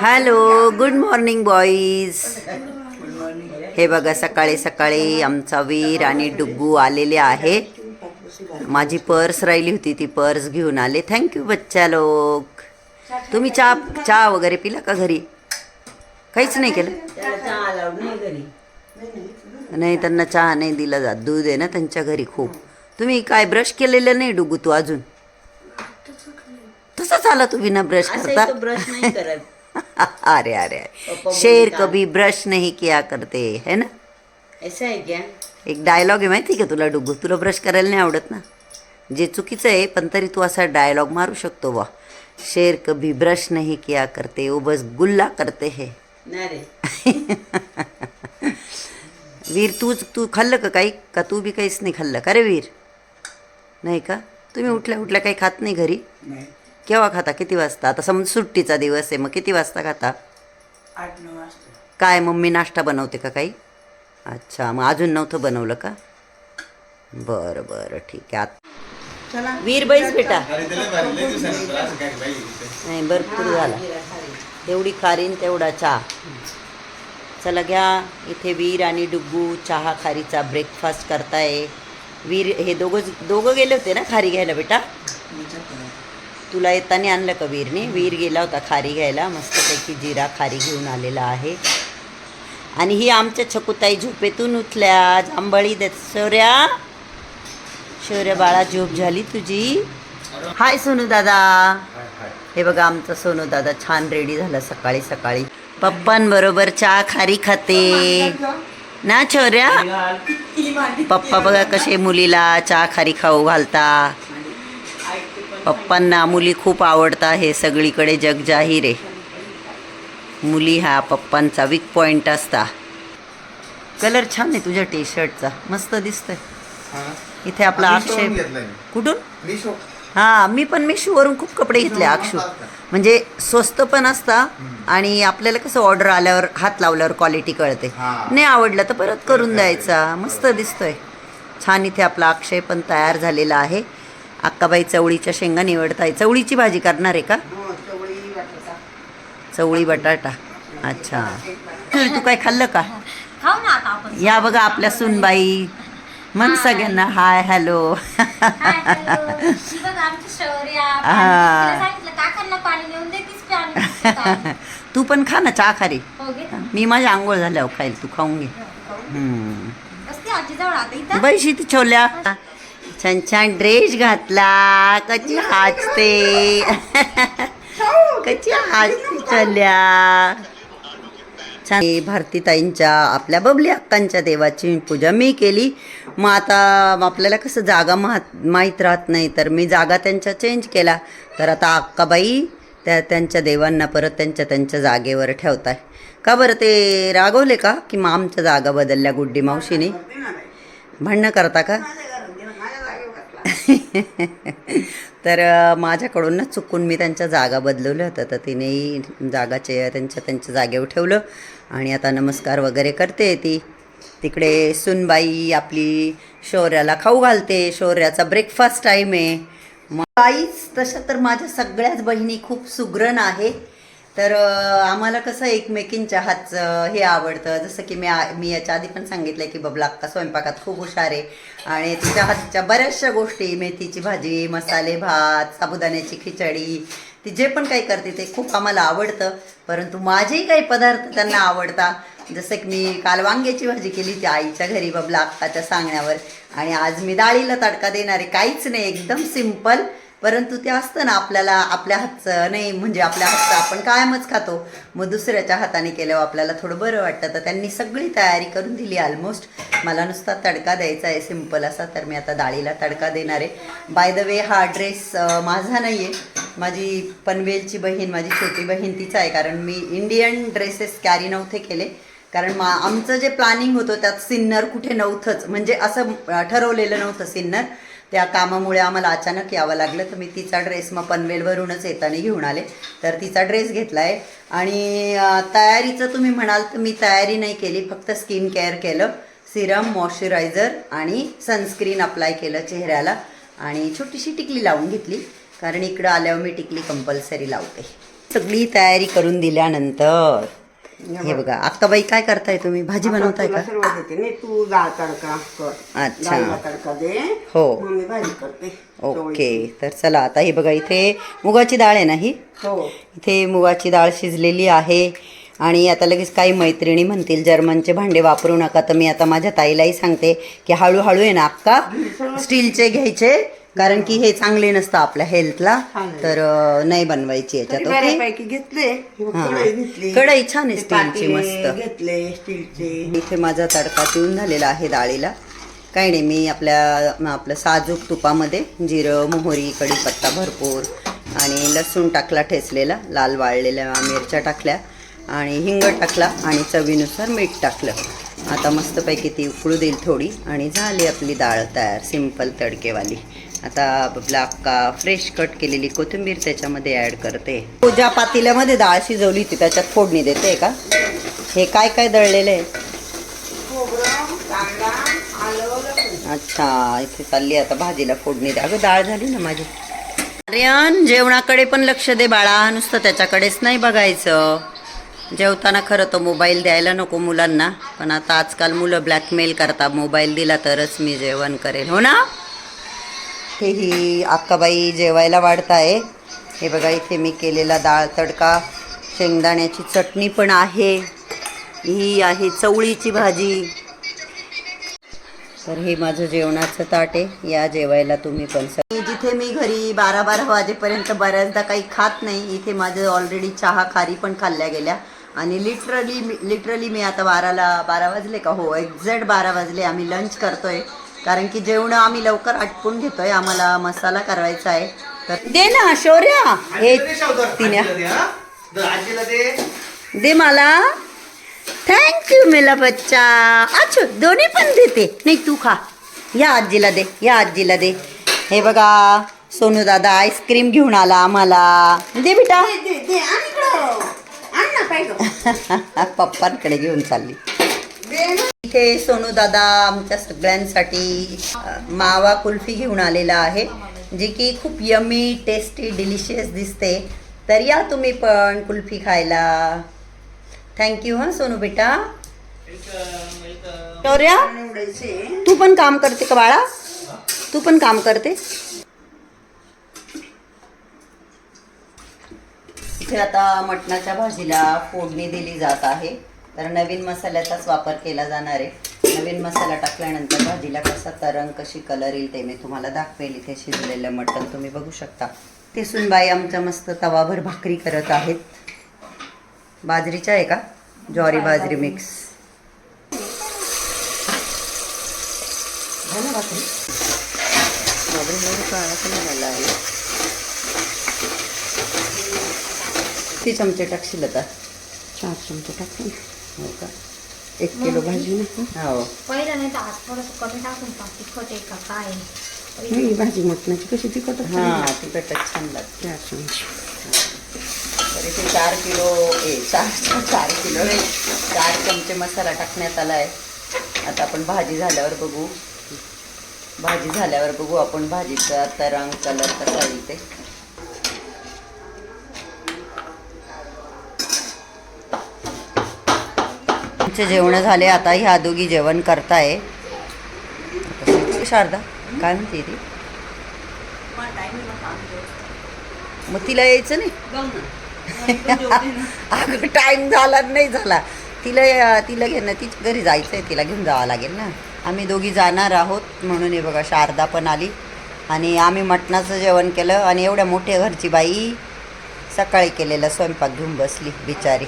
Hello good morning boys हे बघा सकाळी सकाळी आमचा वीर आणि डुग्गू आलेले आहे. माझी पर्स राहिली होती ती पर्स घेऊन आले. थँक्यू बच्चा लोक. तुम्ही चहा चहा वगैरे पिला का घरी? काहीच नाही केलं? नाही त्यांना चहा नाही दिला जात. दूध आहे ना त्यांच्या घरी खूप. तुम्ही काय ब्रश केलेलं नाही डुगू तू अजून? आला तू बिना ब्रश करता? ब्रश नाही करत. अरे अरे अरे. शेर कभी ब्रश नहीं किया करते है ना? ऐसा है क्या? एक डायलॉग आहे माहिती का तुला डुगू तुला ब्रश करायला नाही आवडत ना? जे चुकीचं आहे पण तरी तू असा डायलॉग मारू शकतो बा शेर कभी ब्रश नहीं किया करते वो बस गुल्ला करते है. वीर तूच तू खाल्लं का काही? का तू बी काहीच नाही खाल्लं? का रे वीर? नाही का? तुम्ही उठल्या उठल्या काही खात नाही घरी? केव्हा खाता? किती वाजता? आता समज सुट्टीचा दिवस आहे मग किती वाजता खाता? आठ नऊ वाजता. काय मम्मी नाश्ता बनवते का काही? अच्छा मग अजून नव्हतं बनवलं का? बरं बरं ठीक आहे. आत चला. वीर बैस बेटा. नाही भरपूर झाला. तेवढी खारीन तेवढा चहा. चला घ्या. इथे वीर आणि डुग्गू चहा खारीचा ब्रेकफास्ट करताय. वीर हे दोघं दोघं गेले होते ना खारी घ्यायला बेटा? तुला येताना आणलं का वीरने? वीर गेला होता खारी घ्यायला. मस्तपैकी जिरा खारी घेऊन आलेला आहे. आणि ही आमच्या छकुताई झोपेतून उठल्या. जांभळी देत शौर्या! शौर्या बाळा झोप झाली तुझी? हाय सोनू दादा. हे बघा आमचा सोनू दादा छान रेडी झाला सकाळी सकाळी. पप्पांबरोबर चहा खारी खाते. ना छोऱ्या पप्पा बघा कसे मुलीला चहा खारी खाऊ घालता. पप्पांना मुली खूप आवडता हे सगळीकडे जग जाहीर आहे. मुली हा पप्पांचा वीक पॉइंट असता. कलर छान आहे तुझ्या टी शर्टचा मस्त दिसतोय. इथे आपला अक्षय कुठून? हा मी पण मिशोवरून खूप कपडे घेतले अक्षू. म्हणजे स्वस्त पण असता आणि आपल्याला कसं ऑर्डर आल्यावर हात लावल्यावर क्वालिटी कळते. नाही आवडलं तर परत करून द्यायचा. मस्त दिसतोय. छान इथे आपला अक्षय पण तयार झालेला आहे. अक्काबाई चवळीच्या शेंगा निवडताय. चवळीची भाजी करणार आहे का? हो चवळी बटाटा. अच्छा. तू काय खाल्लं का? या बघा आपल्या सुनबाई. मन सगळ्यांना हाय हॅलो. ही. हा. तू पण खा ना चहा खारी. हो. मी माझ्या आंघोळ झाल्यावर खाईल तू खाऊन घे. इथं. बैशी ती छोल्या. छान छान ड्रेस घातला. कशी हाचते. कशी हाचते छोल्या छान. भारतीताईंच्या आपल्या बबली अक्कांच्या देवाची पूजा मी केली. मग आता आपल्याला कसं जागा मात माहीत राहत नाही तर मी जागा त्यांच्या चेंज केला. तर आता अक्काबाई त्या त्यांच्या देवांना परत त्यांच्या त्यांच्या जागेवर ठेवताय. का बरं ते रागवले का? की मग आमच्या जागा बदलल्या गुड्डी मावशीने? भांडणं करता का? तर माझ्याकडून ना चुकून मी त्यांच्या जागा बदलवल्या होत्या तर तिनेही जागाचे त्यांच्या त्यांच्या जागेवर ठेवलं आणि आता नमस्कार वगैरे करते ती. तिकडे सुनबाई आपली शौर्याला खाऊ घालते. शौर्याचा ब्रेकफास्ट टाईम आहे. मग बाईच तशा तर माझ्या सगळ्याच बहिणी खूप सुग्रण आहे. तर आम्हाला कसं एकमेकींच्या हातचं हे आवडतं. जसं की मी मी याच्या आधी पण सांगितलं की बबला अक्का स्वयंपाकात खूप हुशार आहे. आणि तिच्या हातच्या बऱ्याचशा गोष्टी मेथीची भाजी मसाले भात साबुदाण्याची खिचडी ती जे पण काही करते ते खूप आम्हाला आवडतं. परंतु माझेही काही पदार्थ त्यांना आवडता. जसं की मी काल वांग्याची भाजी केली ती आईच्या घरी बबला अक्काच्या सांगण्यावर. आणि आज मी डाळीला तडका देणारे काहीच नाही एकदम सिंपल परंतु ते असतं ना आपल्याला आपल्या हातचं नाही म्हणजे आपल्या हातचं आपण कायमच खातो. मग दुसऱ्याच्या हाताने केल्यावर आपल्याला थोडं बरं वाटतं. तर त्यांनी सगळी तयारी करून दिली ऑलमोस्ट मला नुसता तडका द्यायचा आहे सिंपल असा. तर मी आता डाळीला तडका देणार आहे. बाय द वे हा ड्रेस माझा नाही आहे माझी पनवेलची बहीण माझी छोटी बहीण तिचा आहे. कारण मी इंडियन ड्रेसेस कॅरी नव्हते केले. कारण मा आमचं जे प्लॅनिंग होतं त्यात सिन्नर कुठे नव्हतंच. म्हणजे असं ठरवलेलं नव्हतं सिन्नर. त्या कामामुळे आम्हाला अचानक यावं लागलं. तर मी तिचा ड्रेस मग पनवेलवरूनच येताना घेऊन आले. तर तिचा ड्रेस घेतला आहे आणि तयारीचं तुम्ही म्हणाल तर मी तयारी नाही केली. फक्त स्किन केअर केलं. सिरम मॉइश्चरायझर आणि सनस्क्रीन अप्लाय केलं चेहऱ्याला. आणि छोटीशी टिकली लावून घेतली. कारण इकडं आल्यावर मी टिकली कंपल्सरी लावते. सगळी तयारी करून दिल्यानंतर हे बघा. अक्काबाई काय करताय तुम्ही? भाजी बनवताय का? सुरुवात होते नाही तू डाळ तडका कर. अच्छा. डाळीला तडका दे. हो. मग मी भाजी करते. ओके. तर चला आता हे बघा इथे मुगाची डाळ आहे ना ही? हो. इथे मुगाची डाळ शिजलेली आहे. आणि आता लगेच काही मैत्रिणी म्हणतील जर्मनचे भांडे वापरू नका. तर मी आता माझ्या ताईलाही सांगते की हळूहळू आहे ना अक्का स्टीलचे घ्यायचे. कारण की हे चांगले नसतं आपल्या हेल्थला. तर नाही बनवायची याच्यात ओके? घेतले. कढई छान आहे स्टीलची मस्त. घेतले स्टीलचे. इथे माझा तडका पिऊन झालेला आहे डाळीला. काही नाही मी आपल्या आपलं साजूक तुपामध्ये जिरं मोहरी कढीपत्ता भरपूर आणि लसूण टाकला ठेचलेला लाल वाळलेल्या मिरच्या टाकल्या आणि हिंग टाकला आणि चवीनुसार मीठ टाकलं. आता मस्तपैकी ती उकळू देईल थोडी आणि झाली आपली डाळ तयार सिंपल तडकेवाली. आता आपला अक्का फ्रेश कट केलेली कोथिंबीर त्याच्यामध्ये ॲड करते. ज्या पातेल्यामध्ये डाळ शिजवली होती त्याच्यात फोडणी देते का? हे काय काय दळलेलं आहे? अच्छा इथे चालली आता भाजीला फोडणी द्या. अगं डाळ झाली ना माझी. आर्यन जेवणाकडे पण लक्ष दे बाळा. नुसतं त्याच्याकडेच नाही बघायचं. जेवताना खरं तो मोबाईल द्यायला नको मुलांना. पण आता आजकाल मुलं ब्लॅकमेल करतात. मोबाईल दिला तरच मी जेवण करेल. हो ना? इथे ही अक्काबाई जेवायला वाढताय. हे बघा इथे मी केलेला डाळ तडका. शेंगदाण्याची चटणी पण आहे. ही आहे चवळीची भाजी. तर हे माझं जेवणाचं ताट आहे. या जेवायला तुम्ही पण स- जिथे मी घरी बारा बारा वाजेपर्यंत बऱ्याचदा काही खात नाही इथे माझं ऑलरेडी चहा खारी पण खाल्ल्या गेल्या. आणि लिटरली लिटरली मी आता बाराला बारा वाजले का? हो एक्झॅक्ट बारा वाजले. आम्ही लंच करतोय. कारण की जेवण आम्ही लवकर आटपून घेतोय. आम्हाला मसाला करायचा आहे. तर दे ना शौर्या. हे तिने. दे मला. थँक्यू मेला बच्चा. अच्छा दोन्ही पण देते. नाही तू खा. या आजीला दे या आजीला दे. हे बघा सोनू दादा आईस्क्रीम घेऊन आला आम्हाला. दे बेटा. दे, दे, दे, आण इकडं. आण ना पाहिजे पप्पांकडे घेऊन चालली. इथे सोनू दादा आमच्या सगळ्यांसाठी मावा कुल्फी घेऊन आलेला आहे जी की खूप यमी टेस्टी डिलिशियस दिसते. तर या तुम्ही पण कुल्फी खायला. थँक्यू हां सोनू बेटा. शौर्या तू पण काम करते का बाळा? तू पण काम करते? इथे आता मटणाच्या भाजीला फोडणी दिली जात आहे. तर नवीन मसाल्याचाच वापर केला जाणार आहे. नवीन मसाला टाकल्यानंतर भाजीला कसा तरंग कशी कलर येईल ते मी तुम्हाला दाखवेल. इथे शिजलेलं मटण तुम्ही बघू शकता. ते सुनबाई आमच्या मस्त तवाभर भाकरी करत आहेत. बाजरीच्या आहे का? ज्वारी बाजरी. मिक्स झालं भाकरी? काळा आहे. किती चमचे टाकशील आता? चार चमचे टाकून हो का? एक किलो भाजी ना हो. पहिलं नाही तर आज थोडंसं कमी टाकून टाक तिखट आहे का काय भाजी मटणाची कशी तिखट? हां तिखटच छान लागते. चार चमचे तर इथे चार किलो ए चार चार किलो नाही चार चमचे मसाला टाकण्यात आला आहे आता आपण भाजी झाल्यावर बघू. भाजी झाल्यावर बघू आपण भाजीचा तरंग कलर कसा येईल ते आमचे जेवण झाले आता ह्या दोघी जेवण करताय. शारदा काय म्हणते ती? मग तिला यायचं नाही? अगं टाइम झाला नाही झाला. तिला तिला घेणं तिच्या घरी जायचं आहे तिला घेऊन जावं लागेल ना. आम्ही दोघी जाणार आहोत म्हणून हे बघा शारदा पण आली. आणि आम्ही मटणाचं जेवण केलं आणि एवढ्या मोठ्या घरची बाई सकाळी केलेला स्वयंपाक घेऊन बसली बिचारी.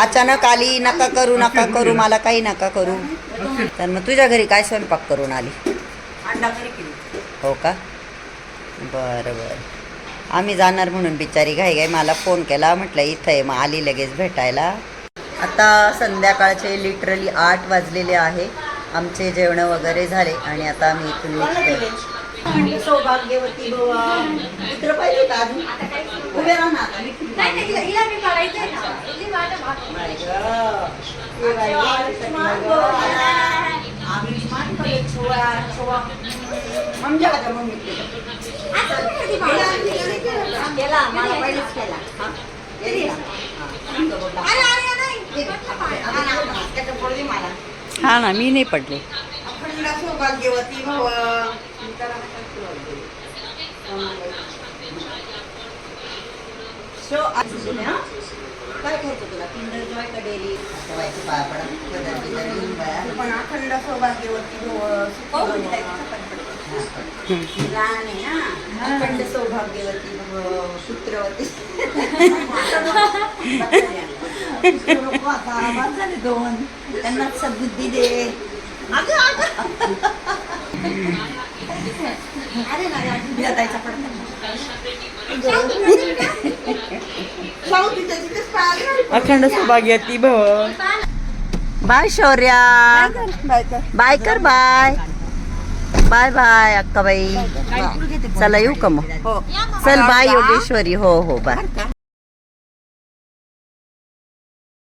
अचानक आली नका करू नका करू मला काही नका करू. तर मग तुझ्या घरी काय स्वयंपाक करून आली? अंडा करी केली हो का? बरं बरं. आम्ही जाणार म्हणून बिचारी घाई घाई. मला फोन केला म्हटलं इथं आहे मग आली लगेच भेटायला. आता संध्याकाळचे लिटरली आठ वाजलेले आहे. आमचे जेवणं वगैरे झाले आणि आता आम्ही इथून निघतोय सौभाग्यवती बुवा. मित्र पाहिजे का अजून? उभे राहा ना. आता, माझ्या. हे. म्हणजे आता मग मी केलं. मला पहिलेच केला. हा? हा ना मी नाही पडले. अखंड सौभाग्यवती भव. शो काय खायचं तुला? किंडर जॉय का ठेवायची पाया पडा बाया. पण अखंड लहान आहे ना? अखंड सौभाग्यवती भव पुत्रवती झाले दोन. त्यांना सद्बुद्धी दे. अगं. अखंड सौभाग्यवती भव. बाय शौर्या. बाय कर बाय. बाय बाय अक्काबाई. चला येऊ का मग? चल बाय योगेश्वरी. हो हो बाय.